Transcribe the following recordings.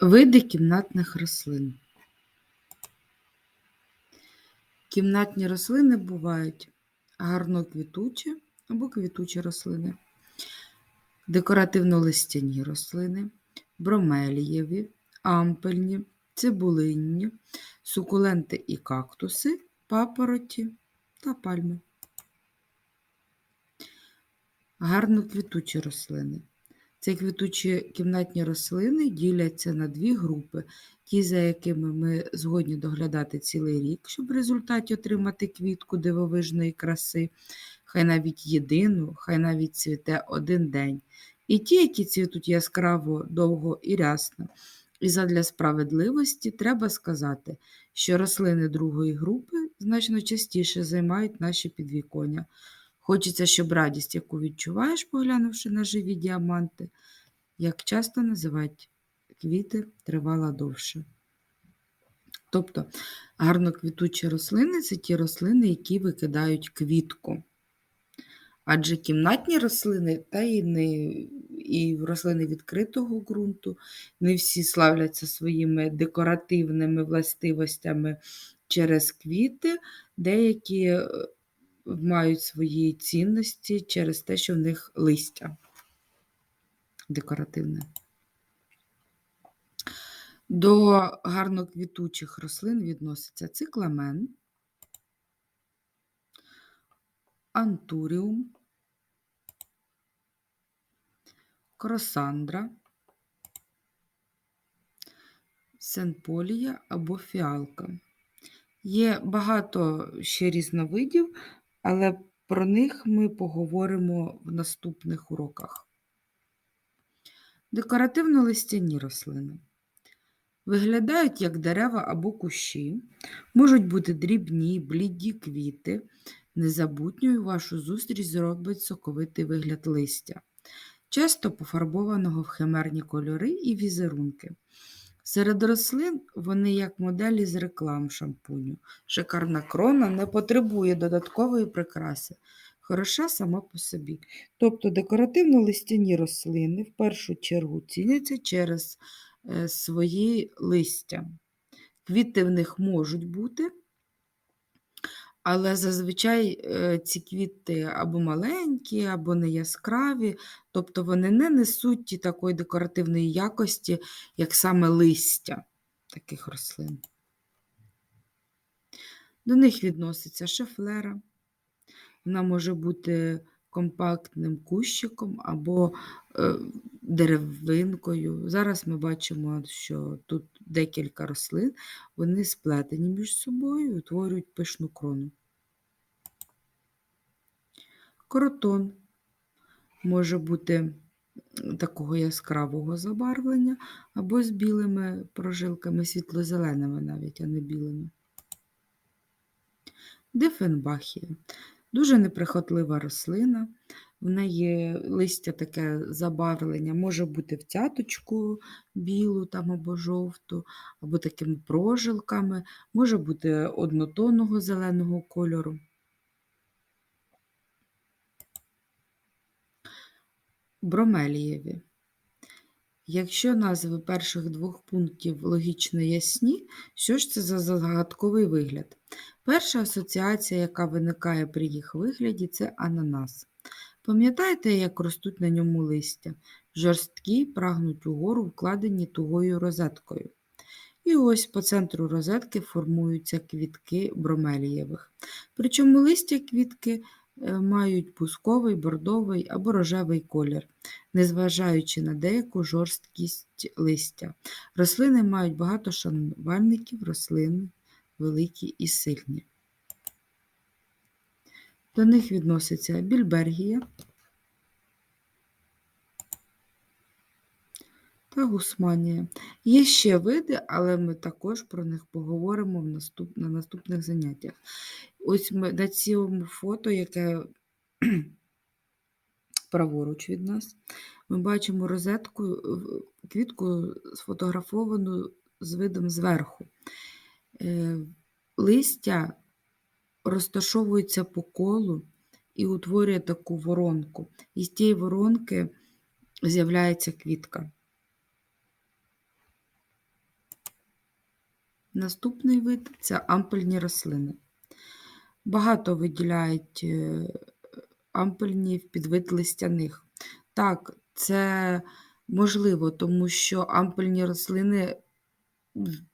Види кімнатних рослин. Кімнатні рослини бувають гарноквітучі або квітучі рослини, декоративно-листяні рослини, бромелієві, ампельні, цибулинні, сукуленти і кактуси, папороті та пальми. Гарноквітучі рослини. Ці квітучі кімнатні рослини діляться на дві групи: ті, за якими ми згодні доглядати цілий рік, щоб в результаті отримати квітку дивовижної краси, хай навіть єдину, хай навіть цвіте один день. І ті, які цвітуть яскраво, довго і рясно. І задля справедливості треба сказати, що рослини другої групи значно частіше займають наші підвіконня. Хочеться, щоб радість, яку відчуваєш, поглянувши на живі діаманти, як часто називають квіти, тривала довше. Тобто гарноквітучі рослини це ті рослини, які викидають квітку. Адже кімнатні рослини та і, не, і рослини відкритого ґрунту не всі славляться своїми декоративними властивостями через квіти, деякі е, мають свої цінності через те, що в них листя декоративне. До гарноквітучих рослин відноситься цикламен, антуріум, кросандра, сенполія або фіалка. Є багато ще різновидів, але про них ми поговоримо в наступних уроках. Декоративно-листяні рослини. Виглядають як дерева або кущі, можуть бути дрібні, бліді квіти. Незабутньою вашу зустріч зробить соковитий вигляд листя, часто пофарбованого в химерні кольори і візерунки. Серед рослин вони як моделі з реклам шампуню. Шикарна крона не потребує додаткової прикраси, хороша сама по собі. Тобто декоративно-листяні рослини в першу чергу ціняться через е, свої листя. Квіти в них можуть бути, але зазвичай е, ці квіти або маленькі, або не яскраві, тобто вони не несуть ті такої декоративної якості, як саме листя таких рослин. До них відноситься шефлера. Вона може бути компактним кущиком або е, деревинкою. Зараз ми бачимо, що тут декілька рослин, вони сплетені між собою і утворюють пишну крону. Кротон може бути такого яскравого забарвлення або з білими прожилками, світло-зеленими навіть, а не білими. Дифенбахія. Дуже неприхотлива рослина, в неї листя таке забарвлення, може бути в цяточку білу там або жовту, або такими прожилками, може бути однотонного зеленого кольору. Бромелієві. Якщо назви перших двох пунктів логічно ясні, що ж це за загадковий вигляд? Перша асоціація, яка виникає при їх вигляді, це ананас. Пам'ятаєте, як ростуть на ньому листя? Жорсткі прагнуть угору, вкладені тугою розеткою. І ось по центру розетки формуються квітки бромелієвих. Причому листя квітки Е, мають бусковий, бордовий або рожевий колір, незважаючи на деяку жорсткість листя. Рослини мають багато шанувальників, рослини великі і сильні. До них відноситься більбергія та гусманія. Є ще види, але ми також про них поговоримо на наступних заняттях. Ось ми на цьому фото, яке праворуч від нас, ми бачимо розетку, квітку сфотографовану з видом зверху. Е, листя розташовується по колу і утворює таку воронку. І з тієї воронки з'являється квітка. Наступний вид це ампельні рослини. Багато виділяють е, ампельні в підвид листяних. Так, це можливо, тому що ампельні рослини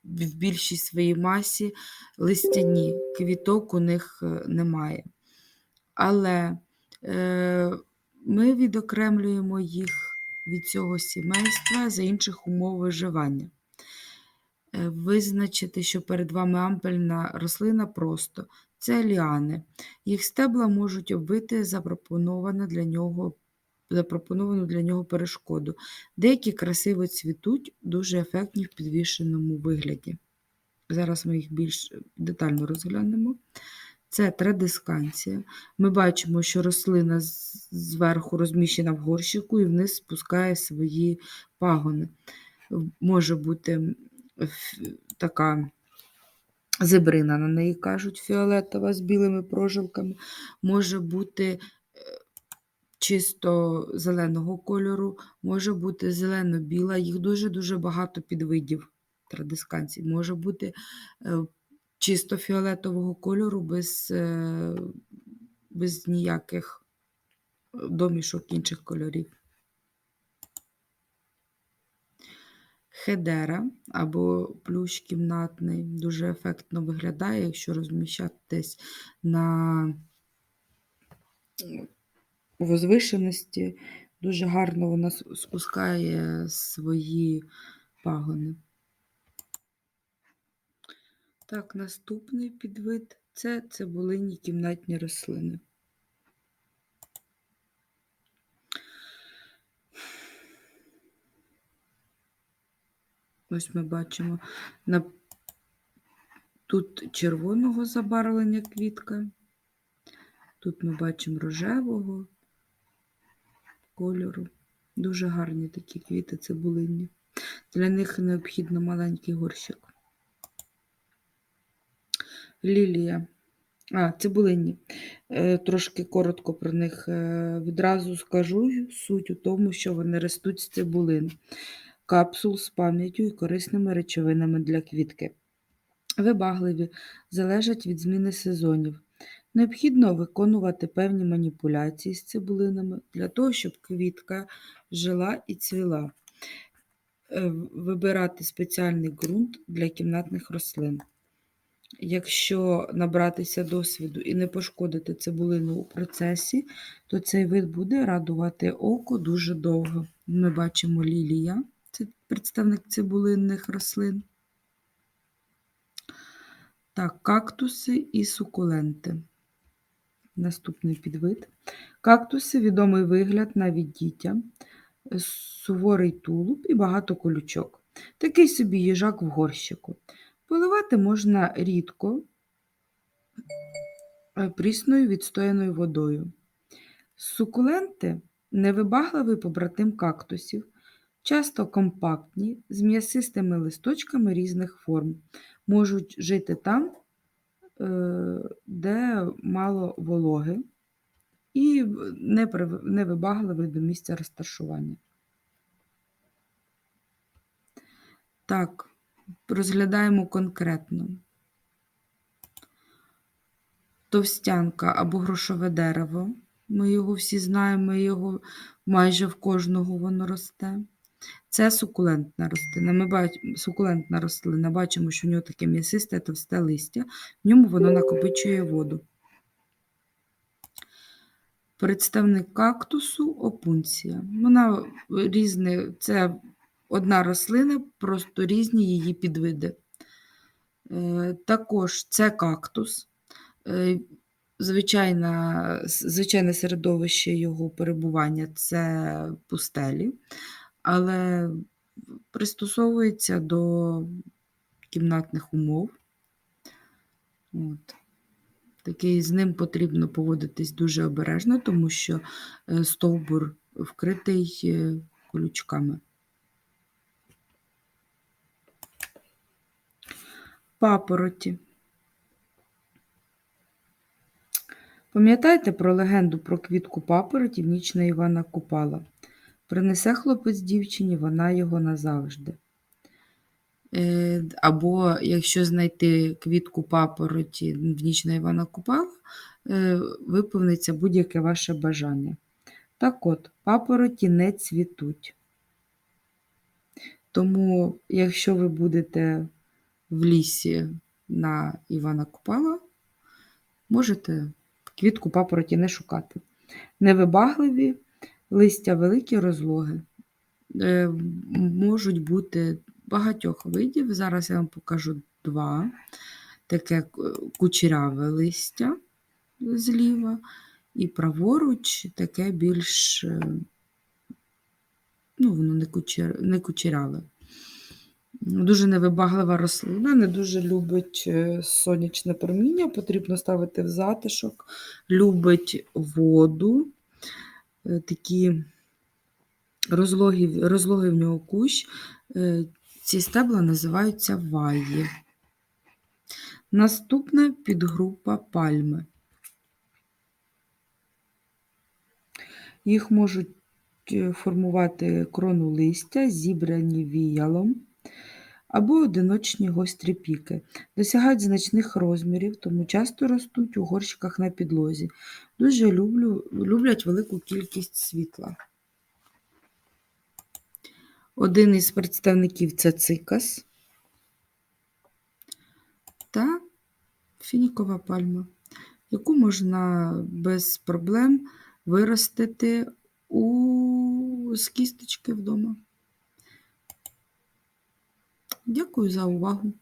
в більшій своїй масі листяні, квіток у них е, немає. Але е, ми відокремлюємо їх від цього сімейства за інших умов виживання. Е, Визначити, що перед вами ампельна рослина просто це ліани. Їх стебла можуть обвити запропоновану для нього, запропоновану для нього перешкоду. Деякі красиво цвітуть, дуже ефектні в підвішеному вигляді. Зараз ми їх більш детально розглянемо. Це традисканція. Ми бачимо, що рослина зверху розміщена в горщику і вниз спускає свої пагони. Може бути така зебрина, на неї кажуть, фіолетова з білими прожилками, може бути чисто зеленого кольору, може бути зелено-біла, їх дуже-дуже багато підвидів традисканцій. Може бути е, чисто фіолетового кольору без, е, без ніяких домішок інших кольорів. Хедера або плющ кімнатний дуже ефектно виглядає, якщо розміщатись на возвишеності. Дуже гарно вона спускає свої пагони. Так, наступний підвид це цибулині кімнатні рослини. Ось ми бачимо на тут червоного забарвлення квітка, тут ми бачимо рожевого кольору. Дуже гарні такі квіти цибулинні. Для них необхідно маленький горщик. Лілія. А, цибулинні. Е, Трошки коротко про них е, відразу скажу. Суть у тому, що вони ростуть з цибулин, капсул з пам'яттю і корисними речовинами для квітки. Вибагливі, залежать від зміни сезонів. Необхідно виконувати певні маніпуляції з цибулинами для того, щоб квітка жила і цвіла. Е, Вибирати спеціальний ґрунт для кімнатних рослин. Якщо набратися досвіду і не пошкодити цибулину у процесі, то цей вид буде радувати око дуже довго. Ми бачимо лілія, це представник цибулинних рослин. Так, кактуси і сукуленти. Наступний підвид. Кактуси відомий вигляд навіть дітям, суворий тулуб і багато колючок. Такий собі їжак в горщику. Поливати можна рідко е, прісною відстояною водою. Сукуленти невибагливий побратим кактусів, часто компактні, з м'ясистими листочками різних форм. Можуть жити там, де мало вологи, і не прив- до місця розташування. Так, розглядаємо конкретно. Товстянка або грошове дерево. Ми його всі знаємо, його майже в кожного воно росте. Це сукулентна рослина. Ми бачимо, сукулентна рослина, бачимо, що в нього таке м'ясисте товсте листя, в ньому воно накопичує воду. Представник кактусу опунція. Вона різне, це одна рослина, просто різні її підвиди. Е, Також це кактус. Е, Звичайна, звичайне середовище його перебування це пустелі, але пристосовується до кімнатних умов. От. Такий з ним потрібно поводитись дуже обережно, тому що е, стовбур вкритий е, колючками. Папороті. Пам'ятаєте про легенду про квітку папоротів нічна Івана Купала? Принесе хлопець дівчині, вона його назавжди. Е, або якщо знайти квітку папороті в ніч на Івана Купала, е, виповниться будь-яке ваше бажання. Так от, папороті не цвітуть. Тому, якщо ви будете в лісі на Івана Купала, можете квітку папороті не шукати. Невибагливі, листя великі, розлоги. Е, Можуть бути багатьох видів. Зараз я вам покажу два. Таке кучеряве листя зліва, і праворуч таке більш, е, ну, воно не, кучер, не кучеряве. Дуже невибаглива рослина, не дуже любить е, сонячне проміння, потрібно ставити в затишок, любить воду, такі розлоги, розлогий в нього кущ. Е, Ці стебла називаються ваї. Наступна підгрупа пальми. Їх можуть е, формувати крону листя, зібрані віялом, або одиночні гострі піки. Досягають значних розмірів, тому часто ростуть у горщиках на підлозі. Дуже люблю, люблять велику кількість світла. Один із представників це цикас та фінікова пальма, яку можна без проблем виростити у... з кісточки вдома. Дякую за увагу!